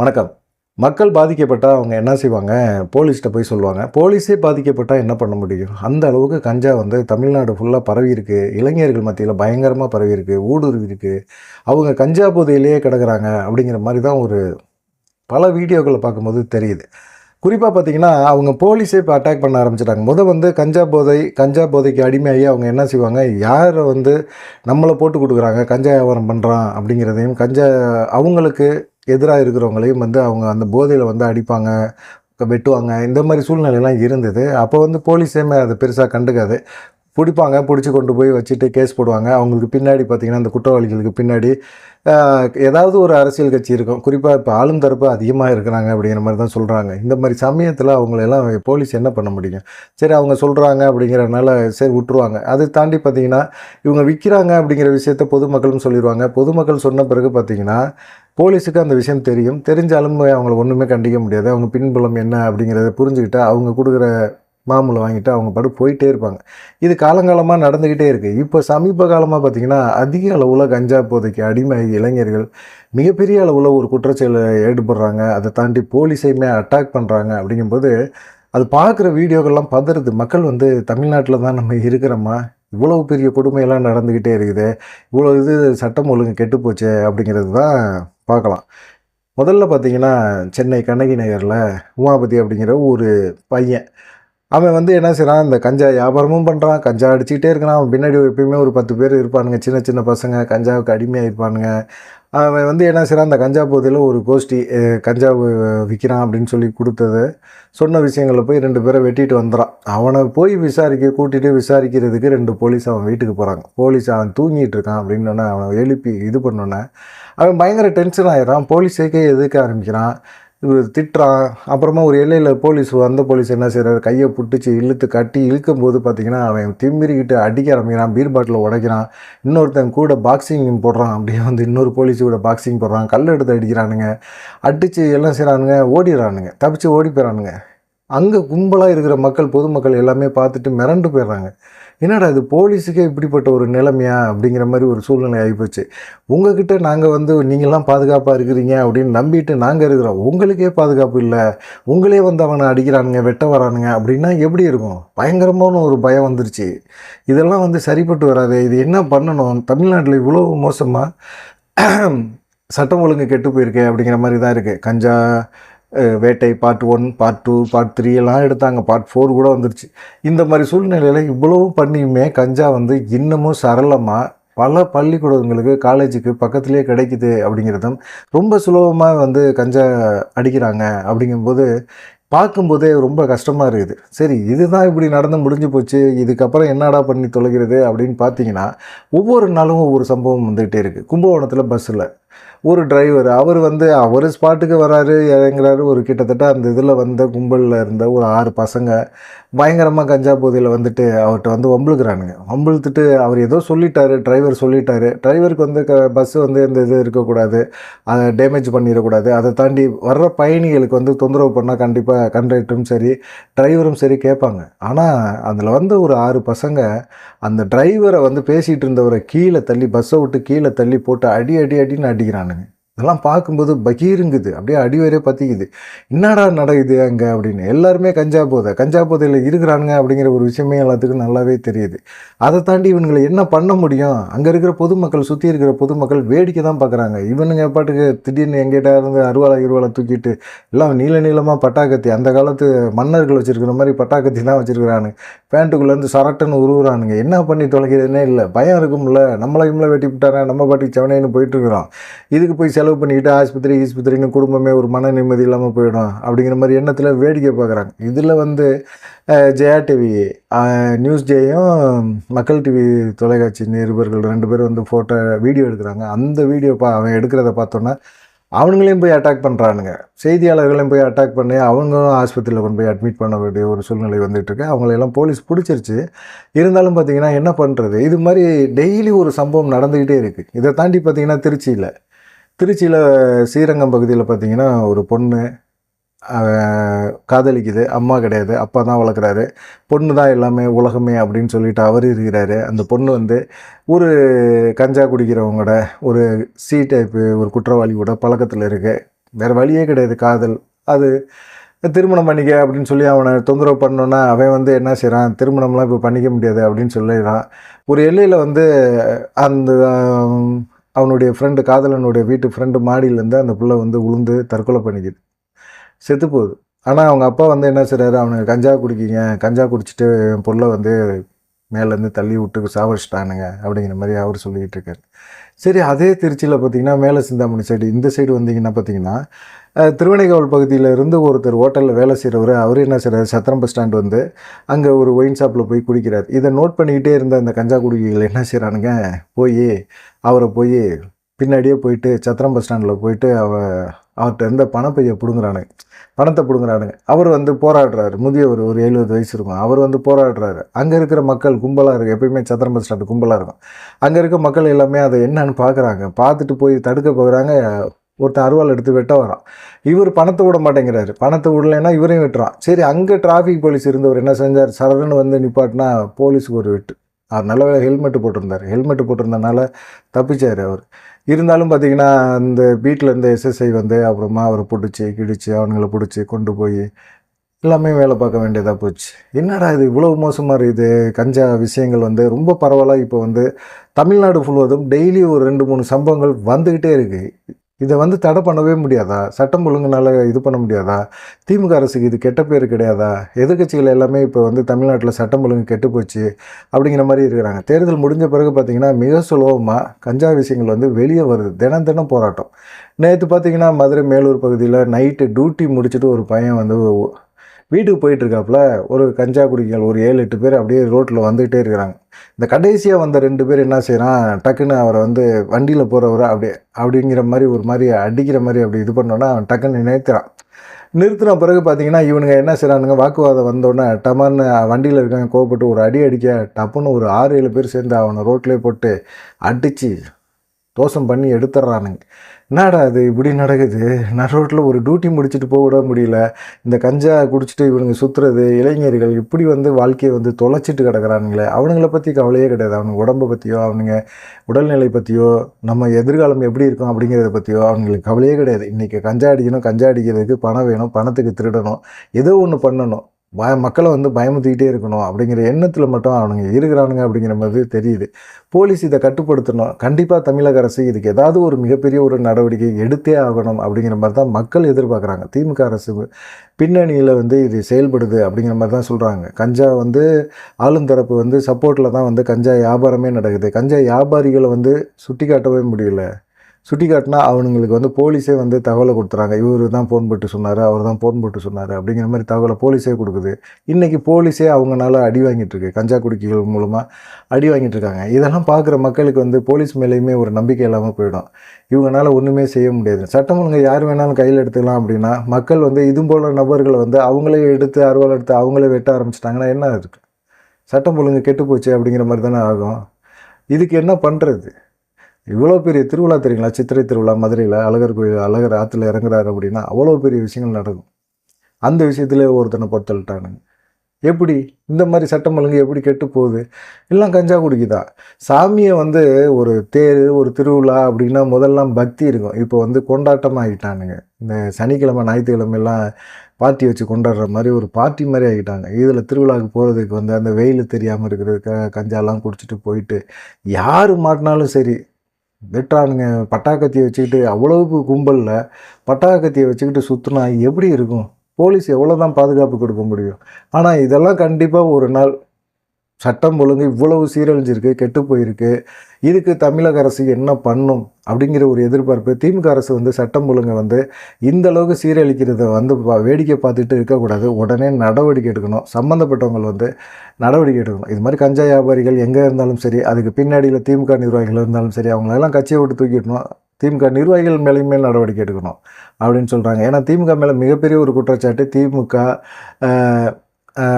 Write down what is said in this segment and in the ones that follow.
வணக்கம். மக்கள் பாதிக்கப்பட்டால் அவங்க என்ன செய்வாங்க? போலீஸ்கிட்ட போய் சொல்லுவாங்க. போலீஸே பாதிக்கப்பட்டால் என்ன பண்ண முடியும்? அந்த அளவுக்கு கஞ்சா வந்து தமிழ்நாடு ஃபுல்லாக பரவி இருக்குது இளைஞர்கள் மத்தியில் பயங்கரமாக பரவி இருக்குது ஊடுருவி இருக்கு. அவங்க கஞ்சா போதையிலேயே கிடக்குறாங்க அப்படிங்கிற மாதிரி தான் ஒரு பல வீடியோக்களை பார்க்கும்போது தெரியுது. குறிப்பாக பார்த்தீங்கன்னா அவங்க போலீஸே இப்போ அட்டாக் பண்ண ஆரம்பிச்சிட்டாங்க. முதல் வந்து கஞ்சா போதை கஞ்சா போதைக்கு அடிமையாகி அவங்க என்ன செய்வாங்க? யாரை வந்து நம்மளை போட்டு கொடுக்குறாங்க? கஞ்சா வியாபாரம் பண்ணுறான் அப்படிங்கிறதையும் கஞ்சா அவங்களுக்கு எதிராக இருக்கிறவங்களையும் வந்து அவங்க அந்த போதையில் வந்து அடிப்பாங்க வெட்டுவாங்க. இந்த மாதிரி சூழ்நிலையெல்லாம் இருந்தது. அப்போ வந்து போலீஸேமே அதை பெருசாக கண்டுக்காது? பிடிப்பாங்க பிடிச்சி கொண்டு போய் வச்சுட்டு கேஸ் போடுவாங்க. அவங்களுக்கு பின்னாடி பார்த்திங்கன்னா அந்த குற்றவாளிகளுக்கு பின்னாடி ஏதாவது ஒரு அரசியல் கட்சி இருக்கும். குறிப்பாக இப்போ ஆளும் தரப்பு அதிகமாக இருக்கிறாங்க அப்படிங்கிற மாதிரி தான் சொல்கிறாங்க இந்த மாதிரி சமயத்தில் அவங்களெல்லாம் போலீஸ் என்ன பண்ண முடியும்? சரி அவங்க சொல்கிறாங்க அப்படிங்கிறனால சரி விட்டுருவாங்க. அதை தாண்டி பார்த்தீங்கன்னா இவங்க விற்கிறாங்க அப்படிங்கிற விஷயத்த பொதுமக்களும் சொல்லிடுவாங்க பொதுமக்கள் சொன்ன பிறகு பார்த்தீங்கன்னா போலீஸுக்கு அந்த விஷயம் தெரியும். தெரிஞ்சாலும் அவங்கள ஒன்றுமே கண்டிக்க முடியாது. அவங்க பின்புலம் என்ன அப்படிங்கிறத புரிஞ்சுக்கிட்டு அவங்க கொடுக்குற மாமூலை வாங்கிட்டு அவங்க பாட்டு போயிட்டே இருப்பாங்க. இது காலங்காலமாக நடந்துக்கிட்டே இருக்குது இப்போ சமீப காலமாக பார்த்திங்கன்னா அதிக அளவில் கஞ்சா போதைக்கு அடிமை இளைஞர்கள் மிகப்பெரிய அளவில் ஒரு குற்றச்செயலை ஈடுபடுறாங்க. அதை தாண்டி போலீஸையுமே அட்டாக் பண்ணுறாங்க அப்படிங்கும்போது அது பார்க்குற வீடியோக்கள்லாம் பதறுது மக்கள் வந்து தமிழ்நாட்டில் தான் நம்ம இருக்கிறோமா? இவ்வளோ பெரிய கொடுமையெல்லாம் நடந்துக்கிட்டே இருக்குது. இவ்வளோ இது சட்டம் ஒழுங்கு கெட்டு போச்சு அப்படிங்கிறது தான் பார்க்கலாம் முதல்ல பார்த்தீங்கன்னா சென்னை கண்ணகி நகரில் உமாபதி அப்படிங்கிற ஒரு பையன் அவன் வந்து என்ன செய்கிறான் இந்த கஞ்சா வியாபாரமும் பண்ணுறான் கஞ்சா அடிச்சுக்கிட்டே இருக்கிறான். அவன் பின்னாடி எப்பயுமே ஒரு பத்து பேர் இருப்பானுங்க. சின்ன சின்ன பசங்க. கஞ்சாவுக்கு அடிமையாக இருப்பானுங்க அவன் வந்து என்ன செய்கிறான் அந்த கஞ்சா போதையில் ஒரு கோஷ்டி கஞ்சா விற்கிறான் அப்படின்னு சொல்லி கொடுத்தது. சொன்ன விஷயங்களை போய் ரெண்டு பேரை வெட்டிட்டு வந்துடான் அவனை போய் விசாரிக்க கூட்டிகிட்டு விசாரிக்கிறதுக்கு ரெண்டு போலீஸ் அவன் வீட்டுக்கு போகிறாங்க போலீஸ் அவன் தூங்கிட்டு இருக்கான் அப்படின்னு அவனை எழுப்பி இது பண்ணோன்னே அவன் பயங்கர டென்ஷன் ஆகிடறான் போலீஸேக்கே எதுக்க ஆரம்பிக்கிறான்? இவர் திட்டுறான் அப்புறமா ஒரு எல்லையில் போலீஸ் வந்த போலீஸ் என்ன செய்கிறாரு கையை பிடிச்சி இழுத்து கட்டி இழுக்கும் போது பார்த்தீங்கன்னா அவன் திமிரிக்கிட்டு அடிக்க ஆரம்பிக்கிறான் பீர் பாட்டில் உடைக்கிறான். இன்னொருத்தன் கூட பாக்ஸிங் போடுறான். அப்படியே வந்து இன்னொரு போலீஸ் கூட பாக்ஸிங் போடுறான். கல் எடுத்து அடிக்கிறானுங்க. அடித்து எல்லாம் செய்கிறானுங்க ஓடிடுறானுங்க. தப்பிச்சு ஓடி போயிடறானுங்க அங்கே கும்பலாக இருக்கிற மக்கள் பொதுமக்கள் எல்லாமே பார்த்துட்டு மிரண்டு போயிடுறாங்க என்னடா இது போலீஸுக்கே இப்படிப்பட்ட ஒரு நிலைமையா? அப்படிங்கிற மாதிரி ஒரு சூழ்நிலை ஆகிப்போச்சு. உங்ககிட்ட நாங்கள் வந்து நீங்கள்லாம் பாதுகாப்பாக இருக்கிறீங்க அப்படின்னு நம்பிட்டு நாங்கள் இருக்கிறோம். உங்களுக்கே பாதுகாப்பு இல்லை. உங்களே வந்து அவனை அடிக்கிறானுங்க வெட்ட வரானுங்க அப்படின்னா எப்படி இருக்கும்? பயங்கரமான ஒரு பயம் வந்துருச்சு. இதெல்லாம் வந்து சரிப்பட்டு வராது. இது என்ன பண்ணணும்? தமிழ்நாட்டில் இவ்வளோ மோசமாக சட்டம் ஒழுங்கு கெட்டு போயிருக்கே அப்படிங்கிற மாதிரி தான் இருக்குது கஞ்சா வேட்டை part one part two part three எல்லாம் எடுத்தாங்க. பார்ட் ஃபோர் கூட வந்துருச்சு. இந்த மாதிரி சூழ்நிலையில் இவ்வளவு பண்ணியுமே கஞ்சா வந்து இன்னமும் சரளமாக பல பள்ளிக்கூடங்களுக்கு காலேஜுக்கு பக்கத்துலேயே கிடைக்குது அப்படிங்கிறதும் ரொம்ப சுலபமாக வந்து கஞ்சா அடிக்கிறாங்க அப்படிங்கும்போது பார்க்கும்போதே ரொம்ப கஷ்டமாக இருக்குது. சரி இதுதான் இப்படி நடந்து முடிஞ்சு போச்சு. இதுக்கப்புறம் என்னடா பண்ணி தொலைகிறது அப்படின்னு பார்த்தீங்கன்னா ஒவ்வொரு நாளும் ஒவ்வொரு சம்பவம் வந்துகிட்டே இருக்குது கும்பகோணத்தில் பஸ்ஸில் ஒரு டிரைவர் அவர் வந்து அவர் ஸ்பாட்டுக்கு வராரு இறங்குறாரு. ஒரு கிட்டத்தட்ட அந்த இதில் வந்த கும்பலில் இருந்த ஒரு ஆறு பசங்க பயங்கரமாக கஞ்சா போதையில் வந்துட்டு அவர்கிட்ட வந்து வம்பிழுக்கிறானுங்க. வம்பிழுத்துட்டு அவர் ஏதோ சொல்லிட்டாரு டிரைவர் சொல்லிட்டாரு. டிரைவருக்கு வந்து க பஸ்ஸு வந்து இந்த இது இருக்கக்கூடாது அதை டேமேஜ் பண்ணிடக்கூடாது. அதை தாண்டி வர்ற பயணிகளுக்கு வந்து தொந்தரவு பண்ணால் கண்டிப்பாக கண்டக்டரும் சரி டிரைவரும் சரி கேட்பாங்க. ஆனால் அதில் வந்து ஒரு ஆறு பசங்க அந்த டிரைவரை வந்து பேசிகிட்டு இருந்தவரை கீழே தள்ளி பஸ்ஸை விட்டு கீழே தள்ளி போட்டு அடி அடி அடின்னு அடிக்கிறானுங்க இதெல்லாம் பார்க்கும்போது பகீருங்குது. அப்படியே அடிவரே பற்றிக்குது என்னடா நடக்குது அங்கே? அப்படின்னு. எல்லாருமே கஞ்சா போதை. கஞ்சா போதையில் இருக்கிறானுங்க அப்படிங்கிற ஒரு விஷயமே எல்லாத்துக்கும் நல்லாவே தெரியுது. அதை தாண்டி இவனுங்களை என்ன பண்ண முடியும்? அங்கே இருக்கிற பொதுமக்கள் சுற்றி இருக்கிற பொதுமக்கள் வேடிக்கை தான் பார்க்குறாங்க. இவனுங்க பாட்டுக்கு திடீர்னு எங்கிட்ட இருந்து அருவாளை இருவாலை தூக்கிட்டு எல்லாம் நீள நீளமாக பட்டாக்கத்தி. அந்த காலத்து மன்னர்கள் வச்சுருக்கிற மாதிரி பட்டாக்கத்தி தான் வச்சுருக்கிறானுங்க பேண்ட்டுக்குள்ளேருந்து சரட்டுன்னு உருவுறானுங்க. என்ன பண்ணி தொலைக்கிறதுனே இல்லை. பயம் இருக்கும்ல. நம்மளை இம்மளை வெட்டி விட்டாரா நம்ம பாட்டுக்கு செவனேன்னு போயிட்டுருக்குறோம் இதுக்கு போய் செலவு பண்ணிக்கிட்டு ஆஸ்பத்திரி ஈஸ்பத்திரின்னு குடும்பமே ஒரு மன நிம்மதி இல்லாமல் போயிடும் அப்படிங்கிற மாதிரி எண்ணத்தில் வேடிக்கை பார்க்குறாங்க இதில் வந்து ஜெயா டிவி நியூஸ் ஜேயும் மக்கள் டிவி தொலைக்காட்சி நிருபர்கள் ரெண்டு பேரும் வந்து ஃபோட்டோ வீடியோ எடுக்கிறாங்க. அந்த வீடியோ பா அவன் எடுக்கிறத பார்த்தோன்னா அவனுங்களையும் போய் அட்டாக் பண்ணுறானுங்க செய்தியாளர்களையும் போய் அட்டாக் பண்ணி அவங்களும் ஆஸ்பத்திரியில் கொண்டு போய் அட்மிட் பண்ண வேண்டிய ஒரு சூழ்நிலை வந்துட்டு அவங்களெல்லாம் போலீஸ் பிடிச்சிருச்சு. இருந்தாலும் பார்த்தீங்கன்னா என்ன பண்ணுறது இது மாதிரி டெய்லி ஒரு சம்பவம் நடந்துக்கிட்டே இருக்குது இதை தாண்டி பார்த்தீங்கன்னா திருச்சியில் திருச்சியில் ஸ்ரீரங்கம் பகுதியில் பார்த்தீங்கன்னா ஒரு பொண்ணு காதலிக்குது அம்மா கிடையாது அப்பா தான் வளர்க்குறாரு. பொண்ணு தான் எல்லாமே உலகமே அப்படின்னு சொல்லிட்டு அவர் இருக்கிறாரு. அந்த பொண்ணு வந்து ஒரு கஞ்சா குடிக்கிறவங்களோட ஒரு சி டைப்பு ஒரு குற்றவாளியோட பழக்கத்தில் இருக்குது வேறு வழியே கிடையாது காதல். அது திருமணம் பண்ணிக்க அப்படின்னு சொல்லி அவனை தொந்தரவு பண்ணோன்னா அவன் வந்து என்ன செய்கிறான் திருமணம்லாம் இப்போ பண்ணிக்க முடியாது அப்படின்னு சொல்லிடுறான். ஒரு எல்லையில் வந்து அந்த அவனுடைய ஃப்ரெண்டு காதலனுடைய வீட்டு ஃப்ரெண்டு மாடியிலேருந்து அந்த பிள்ளை வந்து உளுந்து தற்கொலை பண்ணிக்குது. செத்து போகுது. ஆனால் அவங்க அப்பா வந்து என்ன செய்கிறாரு அவனுக்கு கஞ்சா குடிக்கிங்க கஞ்சா குடிச்சிட்டு என் பொருளை வந்து மேலேருந்து தள்ளி விட்டு சாவடிச்சிட்டானுங்க அப்படிங்கிற மாதிரி அவர் சொல்லிக்கிட்டு இருக்காரு. சரி அதே திருச்சியில் பார்த்தீங்கன்னா மேலே சிந்தாமணி சைடு இந்த சைடு வந்தீங்கன்னா பார்த்தீங்கன்னா அஹ், பகுதியில் இருந்து ஒருத்தர் ஹோட்டலில் வேலை செய்கிறவர் அவர் என்ன செய்கிறார் சத்திரம் பஸ் ஸ்டாண்ட் வந்து அங்கே ஒரு ஒயின் ஷாப்பில் போய் குடிக்கிறார். இதை நோட் பண்ணிக்கிட்டே இருந்த அந்த கஞ்சா குடிகள் என்ன செய்கிறானுங்க போய் அவரை போய் பின்னாடியே போயிட்டு சத்திரம் பஸ் ஸ்டாண்டில் போயிட்டு அவ அவர்கிட்ட இருந்த பணப்பையை பிடுங்குறானுங்க. பணத்தை பிடுங்குறானுங்க. அவர் வந்து போராடுறாரு. முதியவர் ஒரு எழுபது வயசு இருக்கும். அவர் வந்து போராடுறாரு. அங்கே இருக்கிற மக்கள் கும்பலாக இருக்கும் எப்பயுமே சத்திரம் பஸ் ஸ்டாண்டு கும்பலாக இருக்கும். அங்கே இருக்க மக்கள் எல்லாமே அதை என்னன்னு பார்க்குறாங்க பார்த்துட்டு போய் தடுக்க போகிறாங்க ஒருத்தன் அருவாள் எடுத்து வெட்ட வரான். இவர் பணத்தை விட மாட்டேங்கிறாரு. பணத்தை விடலைன்னா இவரையும் வெட்டுறான். சரி அங்கே டிராஃபிக் போலீஸ் இருந்தவர் என்ன செஞ்சார்? சரன்னு வந்து நிப்பாட்டினா போலீஸுக்கு ஒரு வெட்டு. அவர் நல்ல ஹெல்மெட் ஹெல்மெட்டு போட்டிருந்தார். ஹெல்மெட்டு போட்டிருந்தனால தப்பிச்சார் அவர். இருந்தாலும் பார்த்தீங்கன்னா அந்த வீட்டில் இருந்த எஸ்எஸ்ஐ வந்து அப்புறமா அவரை பிடிச்சி கிடிச்சு அவனுங்களை பிடிச்சி கொண்டு போய் எல்லாமே வேலை பார்க்க வேண்டியதாக போச்சு. என்னடா இது இவ்வளோ மோசமாக இருக்குது? கஞ்சா விஷயங்கள் வந்து ரொம்ப பரவலாக இப்போ வந்து தமிழ்நாடு முழுவதும் டெய்லி ஒரு ரெண்டு மூணு சம்பவங்கள் வந்துக்கிட்டே இருக்குது இதை வந்து தடை பண்ணவே முடியாதா? சட்டம் ஒழுங்குனால இது பண்ண முடியாதா? திமுக அரசுக்கு இது கெட்ட பேர் கிடையாதா? எதிர்க்கட்சிகள் எல்லாமே இப்போ வந்து தமிழ்நாட்டில் சட்டம் ஒழுங்கு கெட்டு போச்சு அப்படிங்கிற மாதிரி இருக்கிறாங்க. தேர்தல் முடிஞ்ச பிறகு பார்த்தீங்கன்னா மிக சுலபமாக கஞ்சா விஷயங்கள் வந்து வெளியே வருது. தினம் தினம் போராட்டம். நேற்று பார்த்தீங்கன்னா மதுரை மேலூர் பகுதியில் நைட்டு டியூட்டி முடிச்சுட்டு ஒரு பையன் வந்து வீட்டுக்கு போயிட்டு இருக்காப்புல ஒரு கஞ்சா குடிகள் ஒரு ஏழு எட்டு பேர் அப்படியே ரோட்டில் வந்துகிட்டே இருக்கிறாங்க. இந்த கடைசியாக வந்த ரெண்டு பேர் என்ன செய்கிறான் டக்குன்னு அவரை வந்து வண்டியில் போகிறவரை அப்படியே அப்படிங்கிற மாதிரி ஒரு மாதிரி அடிக்கிற மாதிரி அப்படி இது பண்ணோன்னா அவன் டக்குன்னு நிறுத்துறான் நிறுத்தின பிறகு பார்த்தீங்கன்னா இவனுங்க என்ன செய்கிறானுங்க வாக்குவாதம் வந்தோடனே டமான்னு வண்டியில் இருக்காங்க கோவப்பட்டு ஒரு அடி அடிக்க டப்புன்னு ஒரு ஆறு ஏழு பேர் சேர்ந்து அவனை ரோட்லேயே போட்டு அடித்து தோசம் பண்ணி எடுத்துட்றானுங்க. என்னடா அது இப்படி நடக்குது? நான் ரோட்டில் ஒரு டியூட்டி முடிச்சுட்டு போக விட முடியல. இந்த கஞ்சா குடிச்சிட்டு இவனுங்க சுற்றுறது இளைஞர்கள் இப்படி வந்து வாழ்க்கையை வந்து தொலைச்சிட்டு கிடக்குறானுங்களே. அவனுங்களை பற்றி கவலையே கிடையாது. அவனுங்க உடம்பை பற்றியோ அவனுங்க உடல்நிலை பற்றியோ நம்ம எதிர்காலம் எப்படி இருக்கும் அப்படிங்கிறத பற்றியோ அவனுங்களுக்கு கவலையே கிடையாது. இன்றைக்கி கஞ்சா அடிக்கணும் கஞ்சா அடிக்கிறதுக்கு பணம் வேணும் பணத்துக்கு திருடணும் ஏதோ ஒன்று பண்ணணும். பய மக்களை வந்து பயமுத்திக்கிட்டே இருக்கணும் அப்படிங்கிற எண்ணத்தில் மட்டும் அவனுங்க இருக்கிறானுங்க அப்படிங்கிற மாதிரி தெரியுது. போலீஸ் இதை கட்டுப்படுத்தணும். கண்டிப்பாக தமிழக அரசு இதுக்கு ஏதாவது ஒரு மிகப்பெரிய ஒரு நடவடிக்கை எடுத்தே ஆகணும் அப்படிங்கிற மாதிரி தான் மக்கள் எதிர்பார்க்குறாங்க. திமுக அரசு பின்னணியில் வந்து இது செயல்படுது அப்படிங்கிற மாதிரி தான் சொல்கிறாங்க கஞ்சா வந்து ஆளும் தரப்பு வந்து சப்போர்ட்டில் தான் வந்து கஞ்சா வியாபாரமே நடக்குது. கஞ்சா வியாபாரிகளை வந்து சுட்டி காட்டவே முடியல. சுட்டி காட்டினா அவனுங்களுக்கு வந்து போலீஸே வந்து தகவலை கொடுத்துறாங்க. இவர் தான் ஃபோன் போட்டு சொன்னார் அவர் தான் ஃபோன் போட்டு சொன்னார் அப்படிங்கிற மாதிரி தகவலை போலீஸே கொடுக்குது. இன்றைக்கி போலீஸே அவங்கனால அடி வாங்கிட்டுருக்கு கஞ்சா குடிக்கைகள் மூலமாக அடி வாங்கிட்டு இருக்காங்க. இதெல்லாம் பார்க்குற மக்களுக்கு வந்து போலீஸ் மேலேயுமே ஒரு நம்பிக்கை இல்லாமல் போயிடும். இவங்களால ஒன்றுமே செய்ய முடியாது. சட்டம் ஒழுங்கை யார் வேணாலும் கையில் எடுத்துக்கலாம் அப்படின்னா மக்கள் வந்து இது போல நபர்களை வந்து அவங்களே எடுத்து அறுவல் எடுத்து அவங்களே வெட்ட ஆரம்பிச்சிட்டாங்கன்னா என்ன இருக்குது சட்டம் ஒழுங்கு கெட்டு போச்சு அப்படிங்கிற மாதிரி தானே ஆகும். இதுக்கு என்ன பண்ணுறது இவ்வளோ பெரிய திருவிழா தெரியுங்களா? சித்திரை திருவிழா மதுரையில் அழகர் கோயில் அழகர் ஆற்றுல இறங்குறாரு அப்படின்னா அவ்வளோ பெரிய விஷயங்கள் நடக்கும். அந்த விஷயத்திலே ஒருத்தனை பொறுத்தல்ட்டானுங்க எப்படி? இந்த மாதிரி சட்டம் ஒழுங்கு எப்படி கெட்டு போகுது? எல்லாம் கஞ்சா குடிக்குதா சாமியை வந்து ஒரு தேர் ஒரு திருவிழா அப்படின்னா முதல்லாம் பக்தி இருக்கும். இப்போ வந்து கொண்டாட்டமாக ஆகிட்டானுங்க இந்த சனிக்கிழமை ஞாயிற்றுக்கிழமையெல்லாம் பார்ட்டி வச்சு கொண்டாடுற மாதிரி ஒரு பார்ட்டி மாதிரி ஆகிட்டாங்க இதில் திருவிழாவுக்கு போகிறதுக்கு வந்து அந்த வெயில் தெரியாமல் இருக்கிறதுக்காக கஞ்சாலாம் குடிச்சிட்டு போயிட்டு யார் மாட்டினாலும் சரி வெட்டானுங்க பட்டாக்கத்தியை வச்சுக்கிட்டு அவ்வளவுக்கு கும்பலில். பட்டாக்கத்தியை வச்சுக்கிட்டு சுற்றினா எப்படி இருக்கும்? போலீஸ் எவ்வளோ தான் பாதுகாப்பு கொடுக்க முடியும்? ஆனால் இதெல்லாம் கண்டிப்பாக ஒரு நாள் சட்டம் ஒழுங்கு இவ்வளவு சீரழிஞ்சிருக்கு கெட்டு போயிருக்கு. இதுக்கு தமிழக அரசு என்ன பண்ணும் அப்படிங்கிற ஒரு எதிர்பார்ப்பு. திமுக அரசு வந்து சட்டம் ஒழுங்கை வந்து இந்த அளவுக்கு சீரழிக்கிறத வந்து வேடிக்கை பார்த்துட்டு இருக்கக்கூடாது. உடனே நடவடிக்கை எடுக்கணும். சம்மந்தப்பட்டவங்க வந்து நடவடிக்கை எடுக்கணும். இது மாதிரி கஞ்சா வியாபாரிகள் எங்கே இருந்தாலும் சரி அதுக்கு பின்னாடியில் திமுக நிர்வாகிகள் இருந்தாலும் சரி அவங்களெல்லாம் கட்சியை விட்டு தூக்கிடணும். திமுக நிர்வாகிகள் மேலேயுமே நடவடிக்கை எடுக்கணும் அப்படின்னு சொல்கிறாங்க ஏன்னா திமுக மேலே மிகப்பெரிய ஒரு குற்றச்சாட்டு திமுக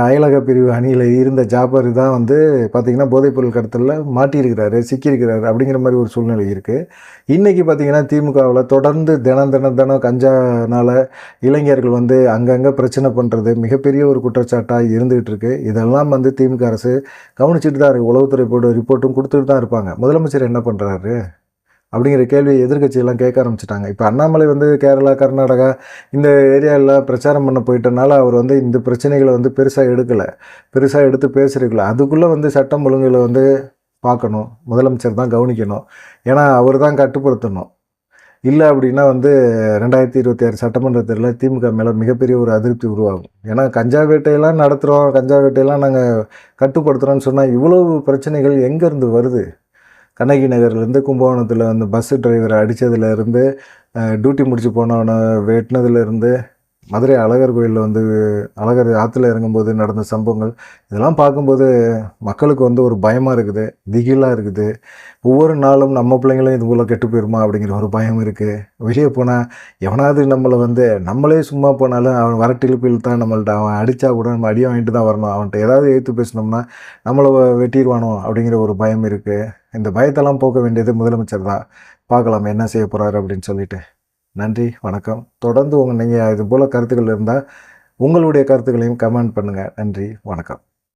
அயலக பிரிவு அணியில் இருந்த ஜாபர் தான் வந்து பார்த்திங்கன்னா போதைப்பொருள் கடத்தலில் மாட்டியிருக்கிறாரு சிக்கியிருக்கிறாரு அப்படிங்கிற மாதிரி ஒரு சூழ்நிலை இருக்குது இன்றைக்கி பார்த்திங்கன்னா திமுகவில் தொடர்ந்து தினம் தினம் தினம் கஞ்சானால் இளைஞர்கள் வந்து அங்கங்கே பிரச்சனை பண்ணுறது மிகப்பெரிய ஒரு குற்றச்சாட்டாக இருந்துகிட்டு இருக்குது இதெல்லாம் வந்து திமுக அரசு கவனிச்சுட்டு தான் இருக்குது உளவுத்துறை போர்டு ரிப்போர்ட்டும் கொடுத்துட்டு தான் இருப்பாங்க. முதலமைச்சர் என்ன பண்ணுறாரு அப்படிங்கிற கேள்வியை எதிர்க்கட்சியெல்லாம் கேட்க ஆரம்பிச்சிட்டாங்க. இப்போ அண்ணாமலை வந்து கேரளா கர்நாடகா இந்த ஏரியாவில் பிரச்சாரம் பண்ண போயிட்டனால அவர் வந்து இந்த பிரச்சனைகளை வந்து பெருசாக எடுக்கலை. பெருசாக எடுத்து பேசுறதுக்குள்ள அதுக்குள்ளே வந்து சட்டம் ஒழுங்குகளை வந்து பார்க்கணும். முதலமைச்சர் தான் கவனிக்கணும். ஏன்னா அவர் தான் கட்டுப்படுத்தணும். இல்லை அப்படின்னா வந்து ரெண்டாயிரத்தி இருபத்தி ஆறு சட்டமன்ற தேர்தலில் திமுக மேலே மிகப்பெரிய ஒரு அதிருப்தி உருவாகும். ஏன்னா கஞ்சா வேட்டையெல்லாம் நடத்துகிறோம் கஞ்சா வேட்டையெல்லாம் நாங்கள் கட்டுப்படுத்துகிறோன்னு சொன்னால் இவ்வளவு பிரச்சனைகள் எங்கேருந்து வருது? கண்ணகி நகர்லேருந்து கும்பகோணத்தில் வந்து பஸ்ஸு டிரைவரை அடித்ததுலேருந்து டியூட்டி முடிச்சு போனவனை வெட்டினதுலேருந்து மதுரை அழகர் கோயிலில் வந்து அழகர் ஆற்றுல இறங்கும்போது நடந்த சம்பவங்கள் இதெல்லாம் பார்க்கும்போது மக்களுக்கு வந்து ஒரு பயமாக இருக்குது திகிலாக இருக்குது. ஒவ்வொரு நாளும் நம்ம பிள்ளைங்களும் இது போல் கெட்டு போயிருமா அப்படிங்கிற ஒரு பயம் இருக்குது வெளியே போனால் எவனாவது நம்மளை வந்து நம்மளே சும்மா போனாலும் அவன் வரட்டிழுப்பில் தான் நம்மள்ட்ட அவன் அடித்தா கூட நம்ம அடியை வாங்கிட்டு தான் வரணும். அவன்கிட்ட ஏதாவது எழுத்து பேசினோம்னா நம்மளை வெட்டிடுவானோ அப்படிங்கிற ஒரு பயம் இருக்குது இந்த பயத்தெல்லாம் போக்க வேண்டியது முதலமைச்சர் தான். பார்க்கலாம் என்ன செய்ய போகிறாரு அப்படின்னு சொல்லிட்டு. நன்றி வணக்கம். தொடர்ந்து உங்கள் நீங்கள் இது போல் கருத்துக்கள் இருந்தால் உங்களுடைய கருத்துக்களையும் கமெண்ட் பண்ணுங்கள் நன்றி வணக்கம்.